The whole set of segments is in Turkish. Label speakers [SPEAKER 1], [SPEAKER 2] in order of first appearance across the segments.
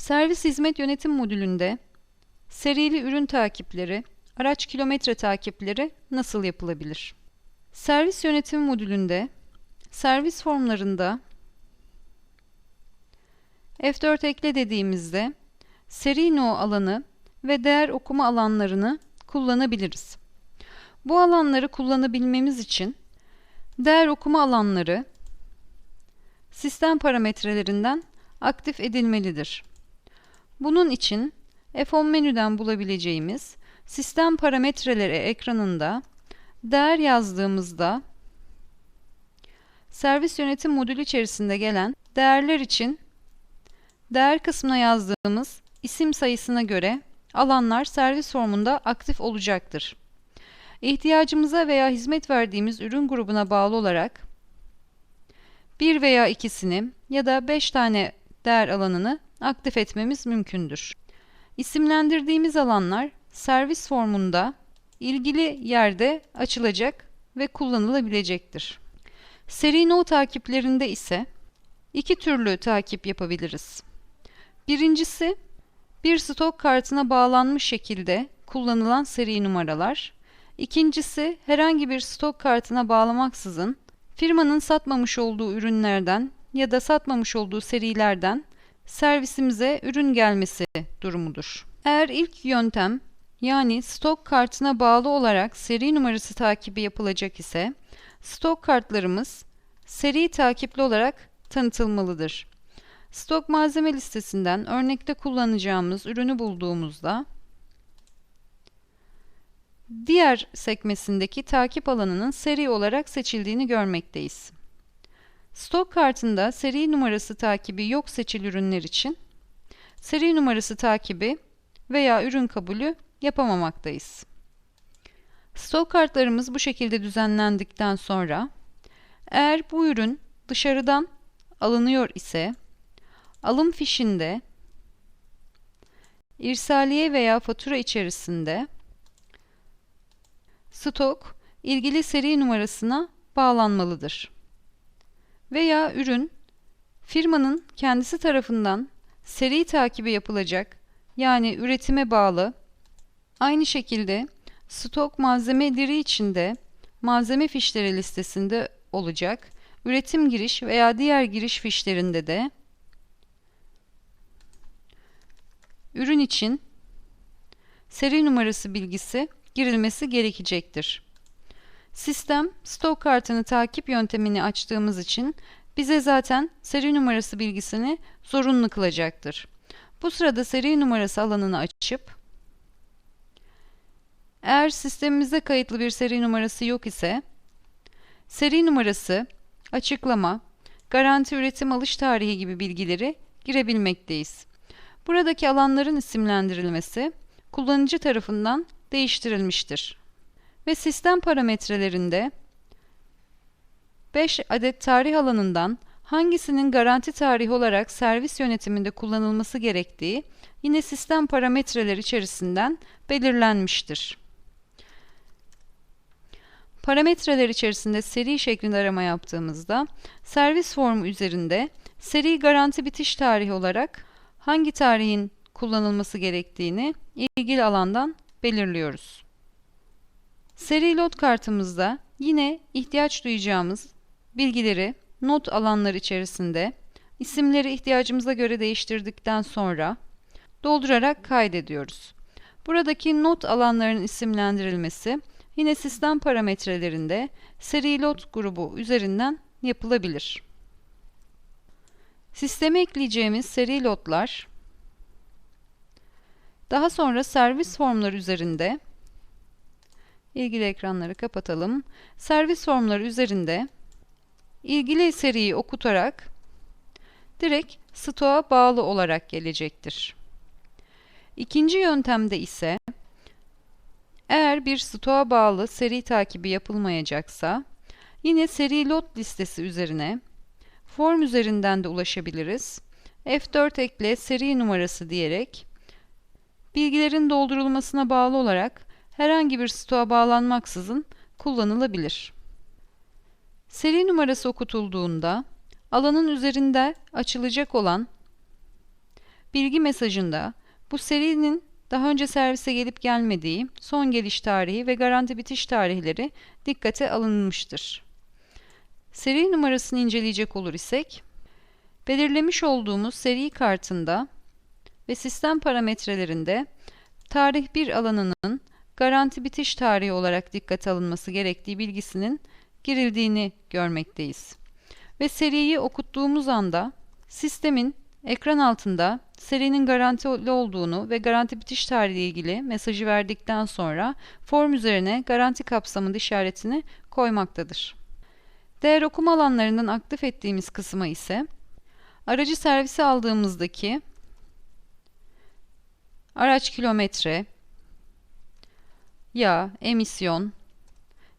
[SPEAKER 1] Servis hizmet yönetim modülünde serili ürün takipleri, araç kilometre takipleri nasıl yapılabilir? Servis yönetim modülünde servis formlarında F4 ekle dediğimizde seri no alanı ve değer okuma alanlarını kullanabiliriz. Bu alanları kullanabilmemiz için değer okuma alanları sistem parametrelerinden aktif edilmelidir. Bunun için F10 menüden bulabileceğimiz sistem parametreleri ekranında değer yazdığımızda servis yönetim modülü içerisinde gelen değerler için değer kısmına yazdığımız isim sayısına göre alanlar servis formunda aktif olacaktır. İhtiyacımıza veya hizmet verdiğimiz ürün grubuna bağlı olarak bir veya ikisini ya da 5 tane değer alanını aktif etmemiz mümkündür. İsimlendirdiğimiz alanlar servis formunda ilgili yerde açılacak ve kullanılabilecektir. Seri no takiplerinde ise iki türlü takip yapabiliriz. Birincisi, bir stok kartına bağlanmış şekilde kullanılan seri numaralar. İkincisi, herhangi bir stok kartına bağlamaksızın firmanın satmamış olduğu ürünlerden ya da satmamış olduğu serilerden servisimize ürün gelmesi durumudur. Eğer ilk yöntem yani stok kartına bağlı olarak seri numarası takibi yapılacak ise stok kartlarımız seri takipli olarak tanıtılmalıdır. Stok malzeme listesinden örnekte kullanacağımız ürünü bulduğumuzda diğer sekmesindeki takip alanının seri olarak seçildiğini görmekteyiz. Stok kartında seri numarası takibi yok seçili ürünler için seri numarası takibi veya ürün kabulü yapamamaktayız. Stok kartlarımız bu şekilde düzenlendikten sonra eğer bu ürün dışarıdan alınıyor ise alım fişinde irsaliye veya fatura içerisinde stok ilgili seri numarasına bağlanmalıdır. Veya ürün firmanın kendisi tarafından seri takibi yapılacak yani üretime bağlı aynı şekilde stok malzemeleri içinde malzeme fişleri listesinde olacak. Üretim giriş veya diğer giriş fişlerinde de ürün için seri numarası bilgisi girilmesi gerekecektir. Sistem stok kartını takip yöntemini açtığımız için bize zaten seri numarası bilgisini zorunlu kılacaktır. Bu sırada seri numarası alanını açıp eğer sistemimizde kayıtlı bir seri numarası yok ise seri numarası, açıklama, garanti üretim alış tarihi gibi bilgileri girebilmekteyiz. Buradaki alanların isimlendirilmesi kullanıcı tarafından değiştirilmiştir. Ve sistem parametrelerinde 5 adet tarih alanından hangisinin garanti tarihi olarak servis yönetiminde kullanılması gerektiği yine sistem parametreleri içerisinden belirlenmiştir. Parametreler içerisinde seri şeklinde arama yaptığımızda servis formu üzerinde seri garanti bitiş tarihi olarak hangi tarihin kullanılması gerektiğini ilgili alandan belirliyoruz. Seri lot kartımızda yine ihtiyaç duyacağımız bilgileri not alanları içerisinde isimleri ihtiyacımıza göre değiştirdikten sonra doldurarak kaydediyoruz. Buradaki not alanlarının isimlendirilmesi yine sistem parametrelerinde seri lot grubu üzerinden yapılabilir. Sisteme ekleyeceğimiz seri lotlar daha sonra servis formları üzerinde ilgili ekranları kapatalım. Servis formları üzerinde ilgili seriyi okutarak direkt stoğa bağlı olarak gelecektir. İkinci yöntemde ise eğer bir stoğa bağlı seri takibi yapılmayacaksa yine seri lot listesi üzerine form üzerinden de ulaşabiliriz. F4 ekle seri numarası diyerek bilgilerin doldurulmasına bağlı olarak herhangi bir stoğa bağlanmaksızın kullanılabilir. Seri numarası okutulduğunda alanın üzerinde açılacak olan bilgi mesajında bu serinin daha önce servise gelip gelmediği, son geliş tarihi ve garanti bitiş tarihleri dikkate alınmıştır. Seri numarasını inceleyecek olur isek, belirlemiş olduğumuz seri kartında ve sistem parametrelerinde tarih 1 alanının garanti bitiş tarihi olarak dikkate alınması gerektiği bilgisinin girildiğini görmekteyiz. Ve seriyi okuttuğumuz anda sistemin ekran altında serinin garantili olduğunu ve garanti bitiş tarihi ile ilgili mesajı verdikten sonra form üzerine garanti kapsamında işaretini koymaktadır. Değer okuma alanlarından aktif ettiğimiz kısma ise aracı servise aldığımızdaki araç kilometre, yağ, emisyon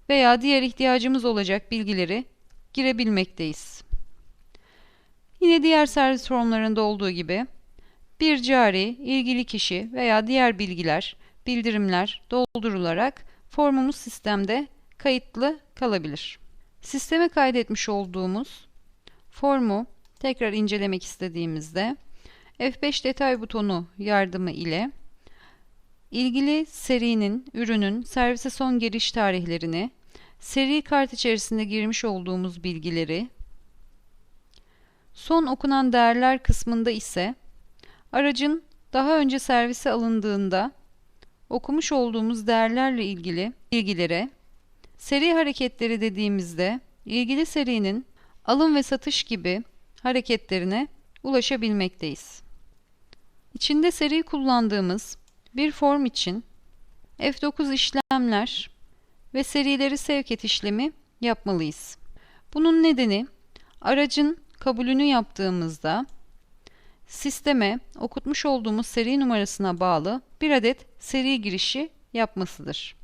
[SPEAKER 1] veya diğer ihtiyacımız olacak bilgileri girebilmekteyiz. Yine diğer servis formlarında olduğu gibi bir cari, ilgili kişi veya diğer bilgiler, bildirimler doldurularak formumuz sistemde kayıtlı kalabilir. Sisteme kaydetmiş olduğumuz formu tekrar incelemek istediğimizde F5 detay butonu yardımı ile ilgili serinin, ürünün servise son giriş tarihlerini, seri kart içerisinde girmiş olduğumuz bilgileri, son okunan değerler kısmında ise aracın daha önce servise alındığında okumuş olduğumuz değerlerle ilgili bilgilere, seri hareketleri dediğimizde ilgili serinin alım ve satış gibi hareketlerine ulaşabilmekteyiz. İçinde seri kullandığımız bir form için F9 işlemler ve serileri sevk et işlemi yapmalıyız. Bunun nedeni aracın kabulünü yaptığımızda sisteme okutmuş olduğumuz seri numarasına bağlı bir adet seri girişi yapmasıdır.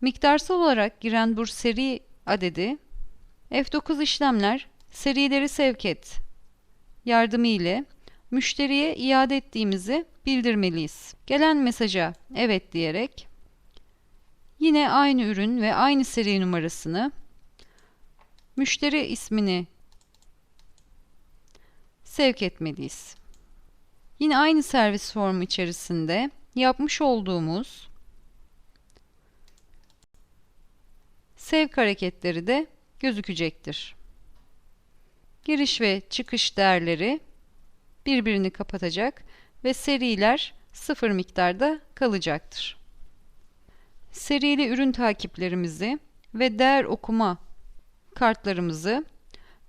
[SPEAKER 1] Miktarsal olarak giren bu seri adedi F9 işlemler serileri sevk et yardımı ile müşteriye iade ettiğimizi bildirmeliyiz. Gelen mesaja evet diyerek yine aynı ürün ve aynı seri numarasını müşteri ismini sevk etmeliyiz. Yine aynı servis formu içerisinde yapmış olduğumuz sevk hareketleri de gözükecektir. Giriş ve çıkış değerleri birbirini kapatacak ve seriler sıfır miktarda kalacaktır. Serili ürün takiplerimizi ve değer okuma kartlarımızı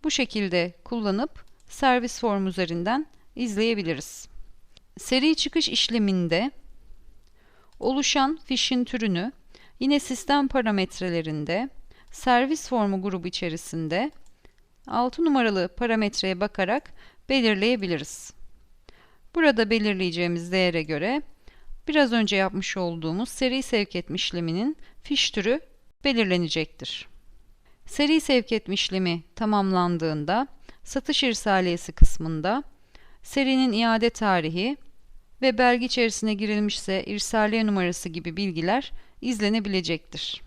[SPEAKER 1] bu şekilde kullanıp servis form üzerinden izleyebiliriz. Seri çıkış işleminde oluşan fişin türünü yine sistem parametrelerinde servis formu grubu içerisinde 6 numaralı parametreye bakarak belirleyebiliriz. Burada belirleyeceğimiz değere göre biraz önce yapmış olduğumuz seri sevk etme işleminin fiş türü belirlenecektir. Seri sevk etme işlemi tamamlandığında satış irsaliyesi kısmında serinin iade tarihi ve belge içerisine girilmişse irsaliye numarası gibi bilgiler izlenebilecektir.